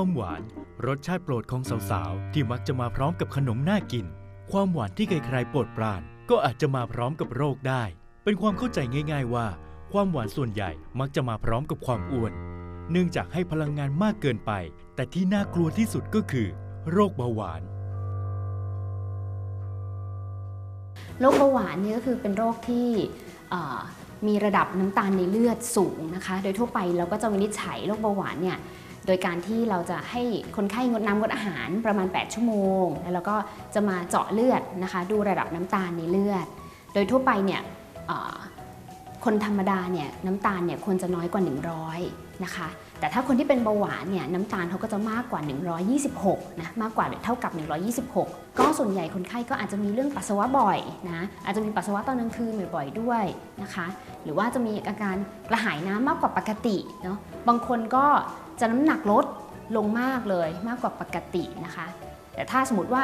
ความหวาน รสชาติโปรดของสาวๆ ที่มักจะมาพร้อมกับขนมน่ากิน ความหวานที่ใครๆโปรดปราน ก็อาจจะมาพร้อมกับโรคได้ เป็นความเข้าใจง่าย ๆ ว่า ความหวานส่วนใหญ่มักจะมาพร้อมกับความอ้วน เนื่องจากให้พลังงานมากเกินไป แต่ที่น่ากลัวที่สุดก็คือ โรคเบาหวาน โรคเบาหวานเนี่ยก็คือเป็นโรคที่เอ่อมีระดับน้ำตาลในเลือดสูงนะคะ โดยทั่วไปเราก็จะวินิจฉัยโรคเบาหวานเนี่ย โดยการที่เราจะให้คนไข้งดน้ำงดอาหารประมาณ 8 ชั่วโมง แล้วเราก็จะมาเจาะเลือดนะคะ ดูระดับน้ำตาลในเลือด โดยทั่วไปเนี่ยคนธรรมดาเนี่ยน้ำตาลเนี่ยควรจะน้อยกว่า 100 นะคะ แต่ถ้าคนที่เป็นเบาหวานเนี่ยน้ำตาลเขาก็จะมากกว่า 126 นะ มากกว่าหรือเท่ากับ 126 ก็ส่วนใหญ่คนไข้ก็อาจจะมีเรื่องปัสสาวะบ่อยนะ อาจจะมีปัสสาวะตอนกลางคืนบ่อยๆด้วยนะคะ หรือว่าจะมีอาการกระหายน้ำมากกว่าปกติเนาะ บางคนก็ จะน้ำหนักลดลงมากเลยมากกว่าปกตินะคะ แต่ถ้าสมมติว่า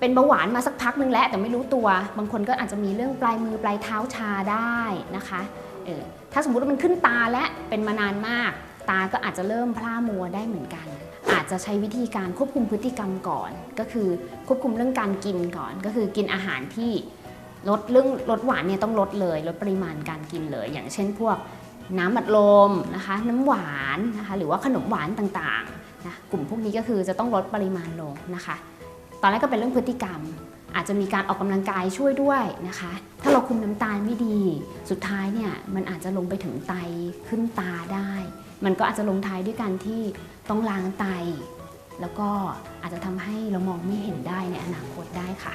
เป็นเบาหวานมาสักพักนึงแล้วแต่ไม่รู้ตัว บางคนก็อาจจะมีเรื่องปลายมือปลายเท้าชาได้นะคะเออถ้าสมมติว่ามันขึ้นตาและเป็นมานานมาก ตาก็อาจจะเริ่มพร่ามัวได้เหมือนกัน อาจจะใช้วิธีการควบคุมพฤติกรรมก่อน ก็คือควบคุมเรื่องการกินก่อน ก็คือกินอาหารที่ลดเรื่องลดหวานเนี่ยต้องลดเลยลดปริมาณการกินเลย อย่างเช่นพวก น้ำอัดลมนะคะน้ำหวานนะคะหรือว่าขนมหวานต่างๆนะกลุ่มพวกนี้ก็คือจะต้องลดปริมาณลงนะคะ ตอนแรกก็เป็นเรื่องพฤติกรรม อาจจะมีการออกกำลังกายช่วยด้วยนะคะ ถ้าเราคุมน้ำตาลไม่ดี สุดท้ายเนี่ยมันอาจจะลงไปถึงไตขึ้นตาได้ มันก็อาจจะลงท้ายด้วยการที่ต้องล้างไต แล้วก็อาจจะทำให้เรามองไม่เห็นได้ในอนาคตได้ค่ะ